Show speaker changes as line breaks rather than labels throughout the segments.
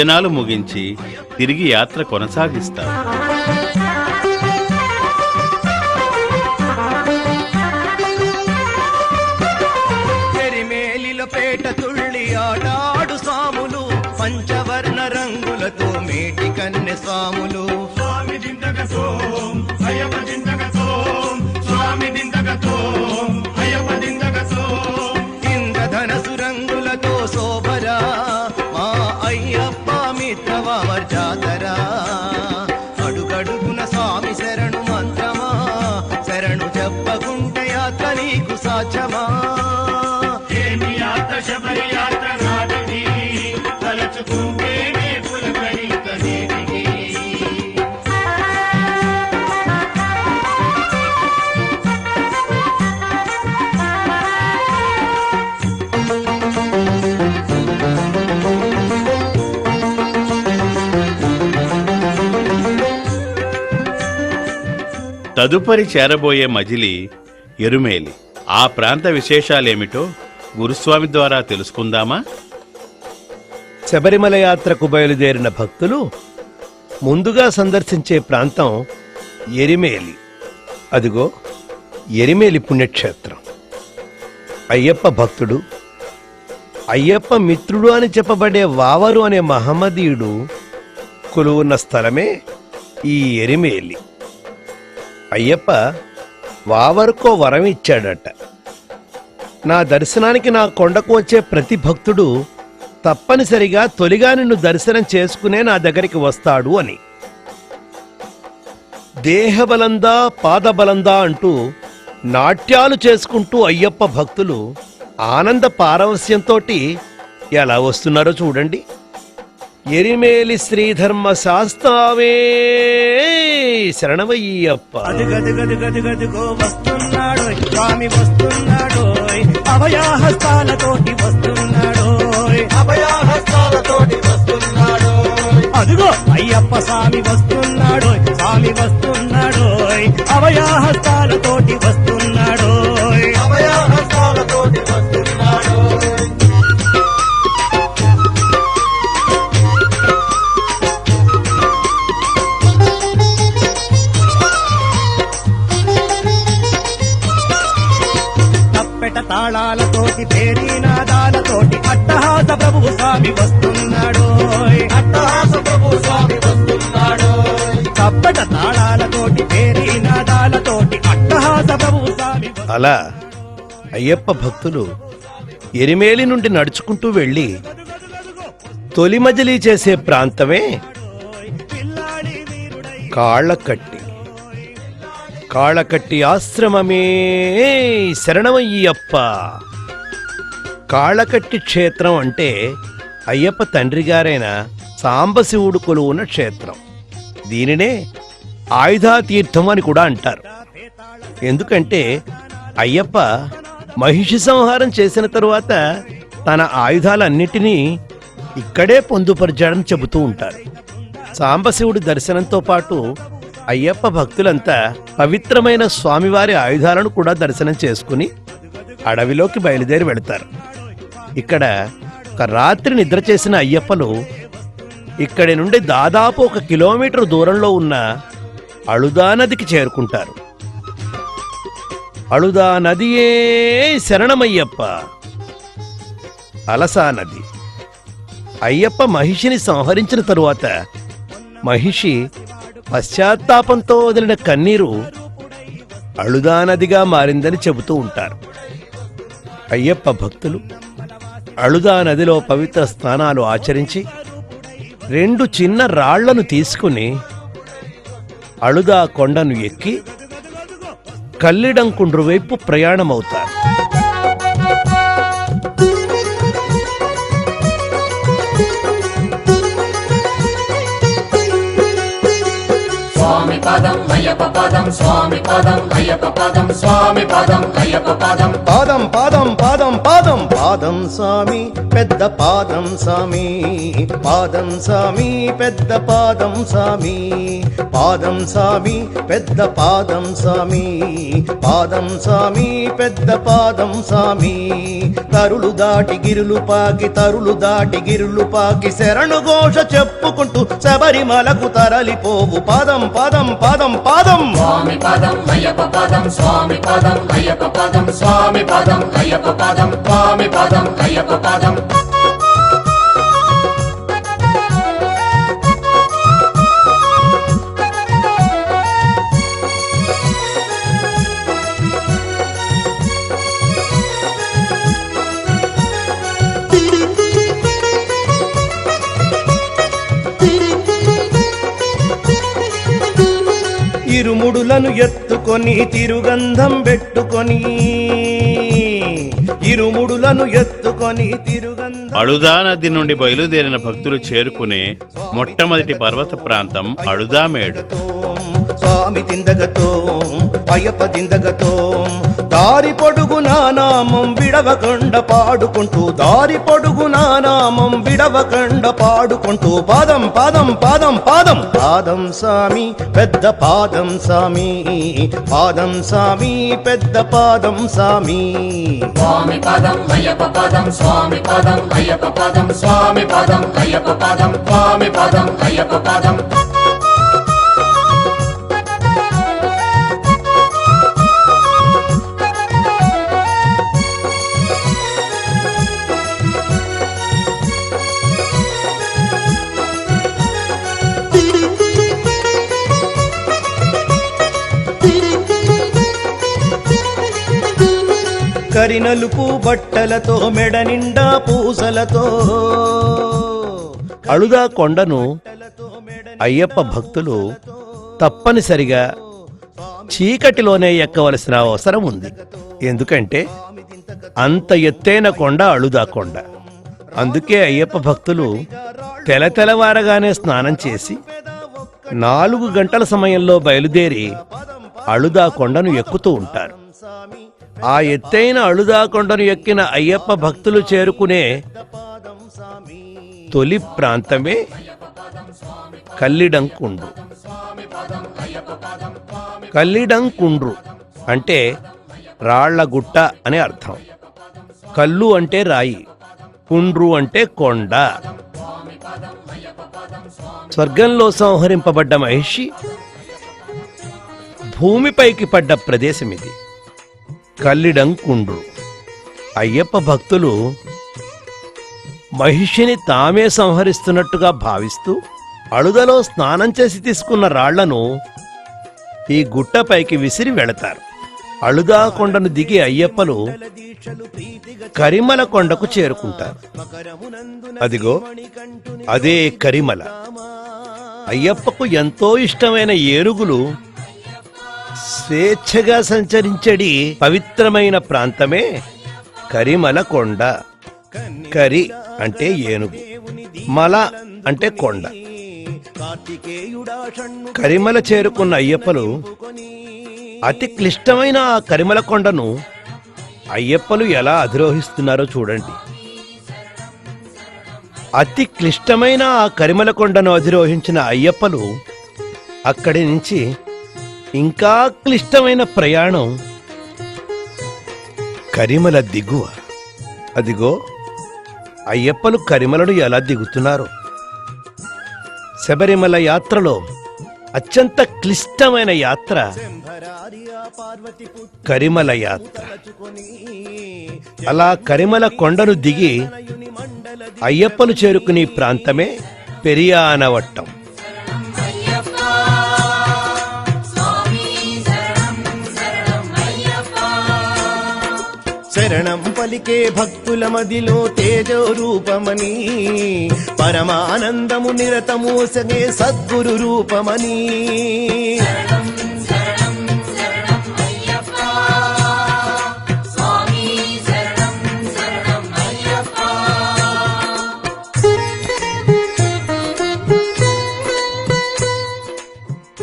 జనాలు ముగించి తిరిగి యాత్ర కొనసాగిస్తారు.
పేట తుళ్ళి ఆటాడు సాములు పంచవర్ణ రంగులతో మేటి కన్నె స్వాములు.
స్వామి
తదుపరి చేరబోయే మజిలి ఎరుమేలి. ఆ ప్రాంత విశేషాలేమిటో గురుస్వామి ద్వారా తెలుసుకుందామా?
శబరిమల యాత్రకు బయలుదేరిన భక్తులు ముందుగా సందర్శించే ప్రాంతం ఎరిమేలి. అదిగో ఎరిమేలి పుణ్యక్షేత్రం. అయ్యప్ప భక్తుడు అయ్యప్ప మిత్రుడు అని చెప్పబడే వావరు అనే మహమ్మదీయుడు కొలువున్న స్థలమే ఈ ఎరిమేలి. అయ్యప్ప వావరుకో వరం ఇచ్చాడట. నా దర్శనానికి నా కొండకు వచ్చే ప్రతి భక్తుడు తప్పనిసరిగా తొలిగా నిన్ను దర్శనం చేసుకునే నా దగ్గరికి వస్తాడు అని. దేహబలందా పాదబలందా అంటూ నాట్యాలు చేసుకుంటూ అయ్యప్ప భక్తులు ఆనంద పారవస్యంతో ఎలా వస్తున్నారో చూడండి. ఎరిమేలి శ్రీధర్మ శాస్త్రావే. శరణమయ్యప్ప.
అదుగదుగదుగదుగదుగో వస్తున్నాడు స్వామి వస్తున్నాడు అభయాహస్తాలతోటి వస్తున్నాడు అభయాహస్తాలతోటి వస్తున్నాడు అదుగో అయ్యప్ప స్వామి వస్తున్నాడు స్వామి వస్తున్నాడు అభయాహస్తాలతోటి వస్తున్నాడు
అలా అయ్యప్ప భక్తులు ఎరిమేలి నుండి నడుచుకుంటూ వెళ్ళి తొలి మజిలీ చేసే ప్రాంతమే కాళ్ళకట్టి. కాళ్ళకట్టి ఆశ్రమమే శరణమయ్యప్ప. కాళ్ళకట్టి క్షేత్రం అంటే అయ్యప్ప తండ్రి గారైన సాంబశివుడు కొలువున్న క్షేత్రం. దీనినే ఆయుధాతీర్థం అని కూడా అంటారు. ఎందుకంటే అయ్యప్ప మహిషి సంహారం చేసిన తరువాత తన ఆయుధాలన్నిటినీ ఇక్కడే పొందుపరిచాడని చెబుతూ ఉంటారు. సాంబశివుడి దర్శనంతో పాటు అయ్యప్ప భక్తులంతా పవిత్రమైన స్వామివారి ఆయుధాలను కూడా దర్శనం చేసుకుని అడవిలోకి బయలుదేరి వెళతారు. ఇక్కడ ఒక రాత్రి నిద్ర చేసిన అయ్యప్పలు ఇక్కడి నుండి దాదాపు ఒక కిలోమీటర్ దూరంలో ఉన్న అళుదా నదికి చేరుకుంటారు. అళుదా నదియే శరణమయ్యప్ప. అలసా నది. అయ్యప్ప మహిషిని సంహరించిన తరువాత మహిషి పశ్చాత్తాపంతో వదిలిన కన్నీరు అళుదా నదిగా మారిందని చెబుతూ ఉంటారు. అయ్యప్ప భక్తులు అళుదా నదిలో పవిత్ర స్నానాలు ఆచరించి రెండు చిన్న రాళ్ళను తీసుకుని అళుదా కొండను ఎక్కి కల్లిడంకుండ్రు వైపు ప్రయాణమవుతారు
పదం అయ్యప్ప పదం స్వామి పదం అయ్యప్ప పదం స్వామి పదం అయ్యప్ప పదం.
పాదం పాదం పాదం పాదం. పాదం స్వామి పెద్ద పాదం స్వామి. పాదం స్వామి పెద్ద పాదం స్వామి. పాదం స్వామి పెద్ద పాదం స్వామి. పాదం స్వామి పెద్ద పాదం స్వామి. తరులు దాటి గిరులు పాకి తరులు దాటి గిరులు పాకి శరణు ఘోష చెప్పుకుంటూ శబరిమలకు తరలిపోవు. పాదం పాదం పాదం పాదం.
స్వామి పదం అయ్యప్ప పదం స్వామి పదం అయ్యప్ప పదం స్వామి పదం అయ్యప్ప పదం స్వామి పదం అయ్యప్ప పదం.
ఇరుముడులను ఎత్తుకొని తిరుగంధం పెట్టుకొని ఇరుముడులను ఎత్తుకొని తిరుగంధం
అళుదా నది నుండి బయలుదేరిన భక్తులు చేరుకునే మొట్టమొదటి పర్వత ప్రాంతం అళుదామేడు
స్వామి తిందగతో అయ్యప్ప తిందగతో. దారి పొడుగు నానామం విడవకండ పాడుకుంటూ దారి పొడుగు నానామం విడవకండ పాడుకుంటూ. పాదం పాదం పాదం పాదం. పాదం సామి పెద్ద పాదం సామి పాదం సామి పెద్ద పాదం సామి
స్వామి పాదం అయ్యప్ప పాదం స్వామి పాదం అయ్యప్ప పాదం స్వామి పాదం అయ్యప్ప పాదం స్వామి పాదం అయ్యప్ప పాదం.
కరినలుపు బట్టలతో మెడ నిండా పూసలతో.
అళుదా కొండను అయ్యప్ప భక్తులు తప్పనిసరిగా చీకటిలోనే ఎక్కవలసిన అవసరం ఉంది. ఎందుకంటే అంత ఎత్తైన కొండ అళుదా కొండ. అందుకే అయ్యప్ప భక్తులు తెల తెలవారగానే స్నానం చేసి నాలుగు గంటల సమయంలో బయలుదేరి అళుదా కొండను ఎక్కుతూ ఉంటారు. ఆ ఎత్తైన అళుదా కొండను ఎక్కిన అయ్యప్ప భక్తులు చేరుకునే తొలి ప్రాంతమే కల్లిడంకుండ్రు కల్లిడంకుండ్రు అంటే రాళ్ళ గుట్ట అని అర్థం. కల్లు అంటే రాయి కుండ్రు అంటే కొండ. స్వర్గంలో సంహరింపబడ్డ మహిషి భూమిపైకి పడ్డ ప్రదేశం ఇది కల్లిడంకుండ్రు. అయ్యప్ప భక్తులు మహిషిని తామే సంహరిస్తున్నట్టుగా భావిస్తూ అడుదలో స్నానం చేసి తీసుకున్న రాళ్ళను ఈ గుట్టపైకి విసిరి వెళతారు. అళుదా కొండను దిగి అయ్యప్పలు కరిమల కొండకు చేరుకుంటారు. అదిగో అదే కరిమల. అయ్యప్పకు ఎంతో ఇష్టమైన ఏనుగులు స్వేచ్ఛగా సంచరించడి పవిత్రమైన ప్రాంతమే కరిమల కొండ. కరి అంటే ఏనుగు. మల అంటే కొండ. కరిమల చేరుకున్న అయ్యప్పలు అతి క్లిష్టమైన ఆ కరిమల కొండను అయ్యప్పలు ఎలా అధిరోహిస్తున్నారో చూడండి. అతి క్లిష్టమైన ఆ కరిమల కొండను అధిరోహించిన అయ్యప్పలు అక్కడి నుంచి ఇంకా క్లిష్టమైన ప్రయాణం కరిమల దిగువ. అదిగో అయ్యప్పలు కరిమలను ఎలా దిగుతున్నారు? శబరిమల యాత్రలో అత్యంత క్లిష్టమైన యాత్ర కరిమల యాత్ర. అలా కరిమల కొండను దిగి అయ్యప్పను చేరుకునే ప్రాంతమే పెరియానవట్టం.
శరణం పలికే భక్తుల మదిలో తేజో రూపమని పరమానందము నిరతము సద్గురు రూపమని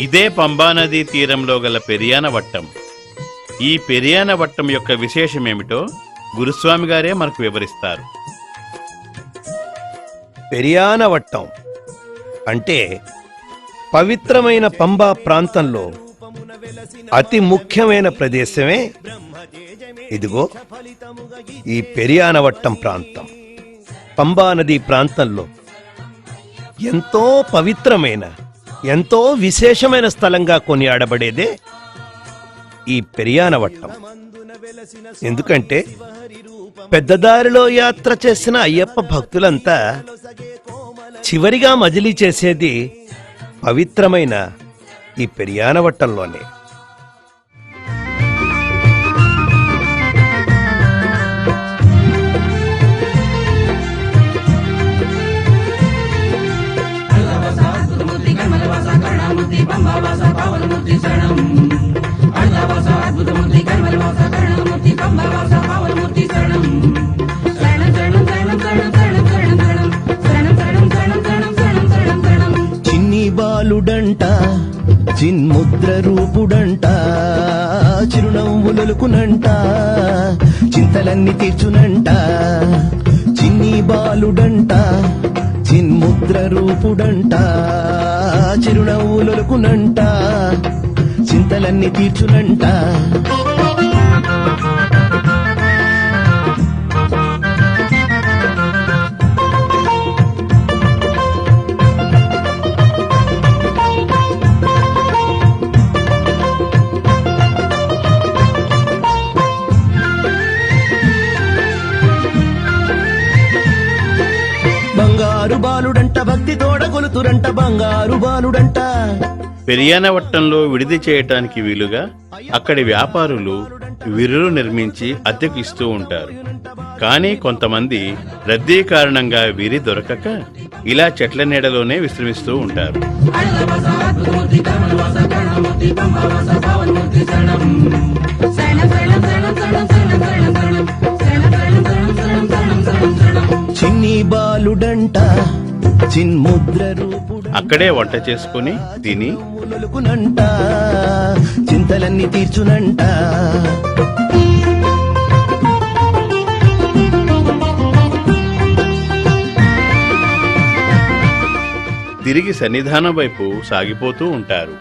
ఇదే పంబానదీ తీరంలో గల పెరియాన వట్టం ఈ పెరియాన వట్టం యొక్క విశేషమేమిటో గురుస్వామి గారే మనకు వివరిస్తారు.
పెరియానవట్టం అంటే పవిత్రమైన పంబా ప్రాంతంలో అతి ముఖ్యమైన ప్రదేశమే ఇదిగో ఈ పెరియానవట్టం ప్రాంతం. పంబా నది ప్రాంతంలో ఎంతో పవిత్రమైన ఎంతో విశేషమైన స్థలంగా కొనియాడబడేదే ఈ పెరియానవట్టం ఎందుకంటే పెద్దదారిలో యాత్ర చేసిన అయ్యప్ప భక్తులంతా చివరిగా మజిలీ చేసేది పవిత్రమైన ఈ పెరియానవట్టంలోనే
చిన్ని బాలుడంట చిన్ముద్ర రూపుడంట చిరునవ్వులొలుకునంట చింతలన్నీ తీర్చునంట చిన్ని బాలుడంట చిన్ముద్ర రూపుడంట చిరునవ్వులొలుకునంట బాధలన్నీ తీర్చునంట. బంగారు బాలుడంట భక్తి తోడగొలుతురంట బంగారు బాలుడంట.
పెరియానవట్టంలో విడిది చేయటానికి వీలుగా అక్కడి వ్యాపారులు విరులు నిర్మించి అద్దెకు ఇస్తూ ఉంటారు. కానీ కొంతమంది రద్దీ కారణంగా వీరి దొరకక ఇలా చెట్ల నీడలోనే విశ్రమిస్తూ ఉంటారు.
చిన్ని బాలుడంట చిన్ముద్ర రూపు
అక్కడే వంట చేసుకుని తిని
చింతలన్నీ తీర్చునంట.
తిరిగి సన్నిధానం వైపు సాగిపోతూ ఉంటారు.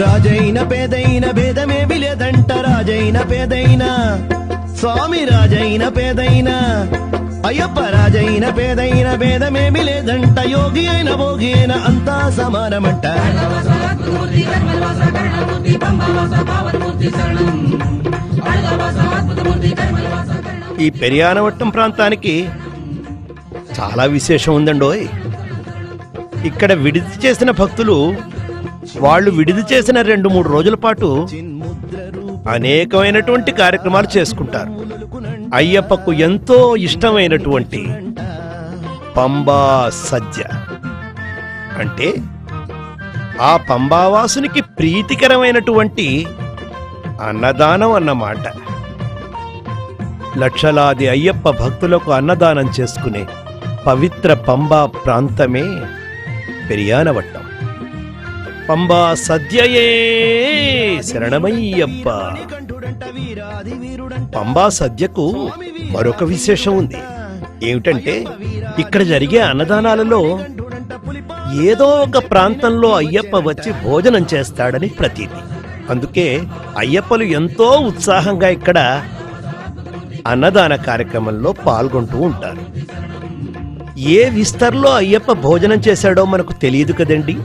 రాజైన పేదైన భేదమేమి లేదంట రాజైన పేదైన స్వామి రాజైన పేదైన. అయ్యప్ప రాజైన పేదైన భేదమేమి లేదంట యోగి అయిన భోగి అయిన అంతా సమానమంట.
ఈ పెరియానవట్టం ప్రాంతానికి చాలా విశేషం ఉందండోయ్. ఇక్కడ విడిది చేసిన భక్తులు వాళ్ళు విడిది చేసిన రెండు మూడు రోజుల పాటు అనేకమైనటువంటి కార్యక్రమాలు చేసుకుంటారు. అయ్యప్పకు ఎంతో ఇష్టమైనటువంటి పంబా సద్య అంటే ఆ పంబావాసునికి ప్రీతికరమైనటువంటి అన్నదానం అన్నమాట. లక్షలాది అయ్యప్ప భక్తులకు అన్నదానం చేసుకునే పవిత్ర పంబా ప్రాంతమే పెరియానవట్టం. పంబా సద్యయే శరణమయ్యప్ప. పంబా సద్యకు మరొక విశేషం ఉంది. ఏమిటంటే ఇక్కడ జరిగే అన్నదానాలలో ఏదో ఒక ప్రాంతంలో అయ్యప్ప వచ్చి భోజనం చేస్తాడని ప్రతీతి. అందుకే అయ్యప్పలు ఎంతో ఉత్సాహంగా ఇక్కడ అన్నదాన కార్యక్రమంలో పాల్గొంటూ ఉంటారు. ఏ విస్తర్లో అయ్యప్ప భోజనం చేశాడో మనకు తెలియదు కదండి?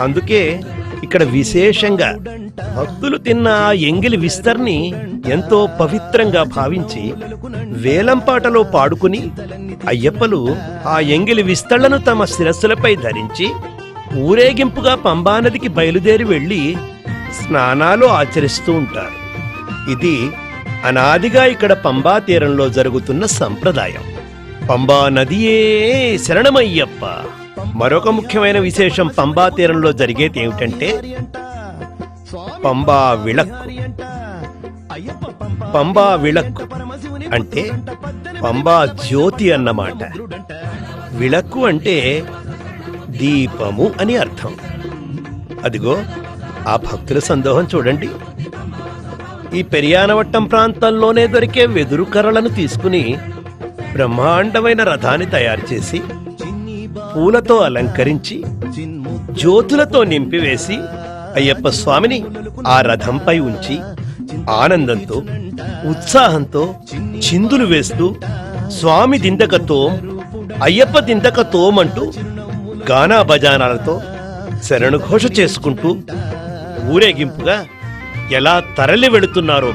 అందుకే ఇక్కడ విశేషంగా భక్తులు తిన్న ఆ ఎంగిలి విస్తర్ని ఎంతో పవిత్రంగా భావించి వేలంపాటలో పాడుకుని అయ్యప్పలు ఆ ఎంగిలి విస్తళ్ళను తమ శిరస్సులపై ధరించి ఊరేగింపుగా పంబానదికి బయలుదేరి వెళ్ళి స్నానాలు ఆచరిస్తూ ఉంటారు. ఇది అనాదిగా ఇక్కడ పంబా తీరంలో జరుగుతున్న సంప్రదాయం. పంబా నదియే శరణమయ్యప్ప. మరొక ముఖ్యమైన విశేషం పంబా తీరంలో జరిగేది ఏమిటంటే పంబా విళక్కు పంబా విళక్కు అంటే పంబా జ్యోతి అన్నమాట. విళక్కు అంటే దీపము అని అర్థం. అదిగో ఆ భక్తుల సందోహం చూడండి. ఈ పెరియానవట్టం ప్రాంతంలోనే దొరికే వెదురు కర్రలను తీసుకుని బ్రహ్మాండమైన రథాన్ని తయారు చేసి పూలతో అలంకరించి జ్యోతులతో నింపివేసి అయ్యప్ప స్వామిని ఆ రథంపై ఉంచి ఆనందంతో ఉత్సాహంతో చిందులు వేస్తూ స్వామి దిందకతోం అయ్యప్ప దిందక తోం అంటూ గానా బజానాలతో శరణుఘోష చేసుకుంటూ ఊరేగింపుగా ఎలా తరలి వెళుతున్నారో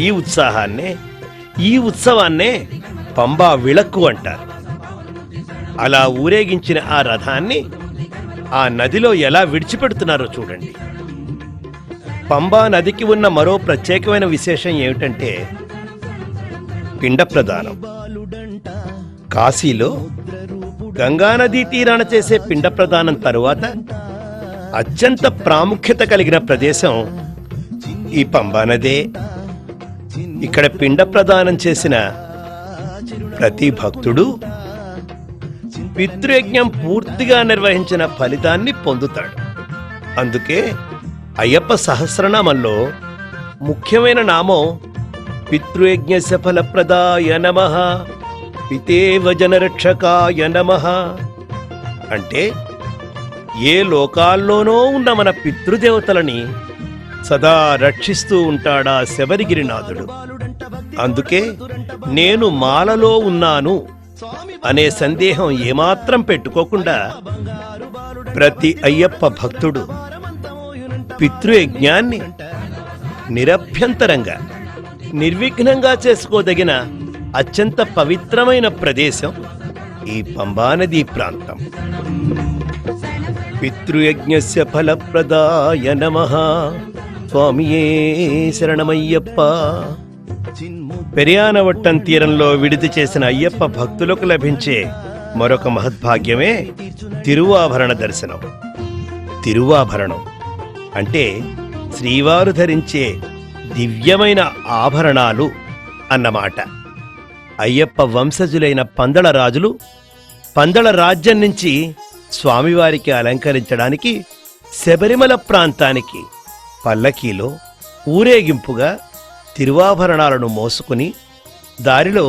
ఈ ఉత్సాహాన్నే ఈ ఉత్సవాన్నే పంబా విళక్కు అంటారు. అలా ఊరేగించిన ఆ రథాన్ని ఆ నదిలో ఎలా విడిచిపెడుతున్నారో చూడండి. పంబా నదికి ఉన్న మరో ప్రత్యేకమైన విశేషం ఏమిటంటే పిండ ప్రదానం కాశీలో గంగానదీ తీరాన చేసే పిండ ప్రదానం తరువాత అత్యంత ప్రాముఖ్యత కలిగిన ప్రదేశం ఈ పంబానదే ఇక్కడ పిండ ప్రదానం చేసిన ప్రతి భక్తుడు పితృయజ్ఞం పూర్తిగా నిర్వహించిన ఫలితాన్ని పొందుతాడు. అందుకే అయ్యప్ప సహస్రనామంలో ముఖ్యమైన నామం పితృయజ్ఞ సఫలప్రదాయ నమ పితేవ జనరక్షకాయ నమ. అంటే ఏ లోకాల్లోనో ఉన్న మన పితృదేవతలని సదా రక్షిస్తూ ఉంటాడా శబరిగిరినాథుడు? అందుకే నేను మాలలో ఉన్నాను అనే సందేహం ఏమాత్రం పెట్టుకోకుండా ప్రతి అయ్యప్ప భక్తుడు పితృయజ్ఞాన్ని నిరభ్యంతరంగా నిర్విఘ్నంగా చేసుకోదగిన అత్యంత పవిత్రమైన ప్రదేశం ఈ పంబానదీ ప్రాంతం. పితృయజ్ఞ ఫలప్రదాయ నమ. స్వామియే శరణమయ్యప్ప. పెరియానవట్టం తీరంలో విడిది చేసిన అయ్యప్ప భక్తులకు లభించే మరొక మహద్భాగ్యమే తిరువాభరణ దర్శనం. తిరువాభరణం అంటే శ్రీవారు ధరించే దివ్యమైన ఆభరణాలు అన్నమాట. అయ్యప్ప వంశజులైన పందళ రాజులు పందళ రాజ్యం నుంచి స్వామివారికి అలంకరించడానికి శబరిమల ప్రాంతానికి పల్లకీలో ఊరేగింపుగా తిరువాభరణాలను మోసుకుని దారిలో